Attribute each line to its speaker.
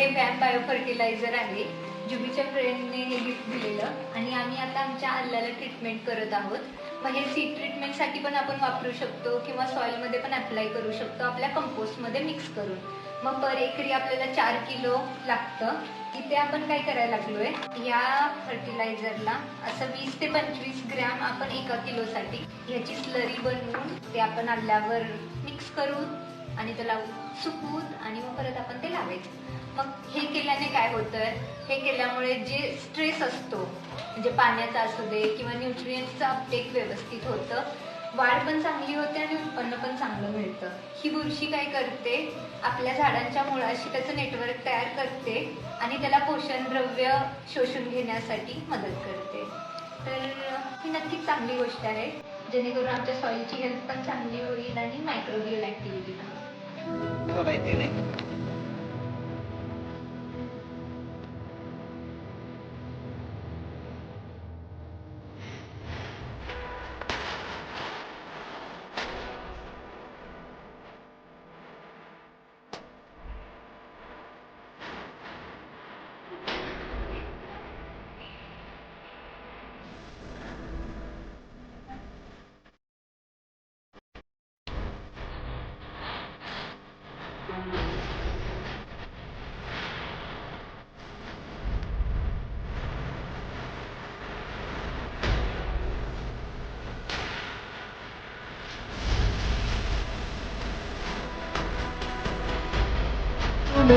Speaker 1: हे बॅम bio fertiliser आहे जुबीच्या फ्रेंडने हे गिफ्ट दिलेलं. आणि आम्ही आता आमच्या आल्याला ट्रीटमेंट करत आहोत. मग हे सीड ट्रीटमेंटसाठी पण आपण वापरू शकतो किंवा सॉईलमध्ये पण अप्लाय करू शकतो. आपल्या कंपोस्टमध्ये मिक्स करून. मग पर एकरी आपल्याला चार किलो लागतं. इथे आपण काय करायला लागलोय? या फर्टिलायझरला असं वीस ते पंचवीस ग्रॅम आपण एका किलोसाठी ह्याची स्लरी बनवून ते आपण आल्यावर मिक्स करून आणि त्याला सुकवून आणि मग परत आपण ते लावायचं. मग हे केल्याने काय होतं हे केल्यामुळे जे स्ट्रेस असतो म्हणजे पाण्याचा असू दे किंवा न्यूट्रियन्सचं अपटेक व्यवस्थित होतं वाढ पण चांगली होते आणि उत्पन्न पण चांगलं मिळतं. ही बुरशी काय करते? आपल्या झाडांच्या मुळाशी त्याचं नेटवर्क तयार करते आणि त्याला पोषण द्रव्य शोषून घेण्यासाठी मदत करते. तर ही नक्कीच चांगली गोष्ट आहे. जेणेकरून आमच्या सॉईलची हेल्थ पण चांगली होईल आणि मायक्रोबियल ऍक्टिव्हिटी पण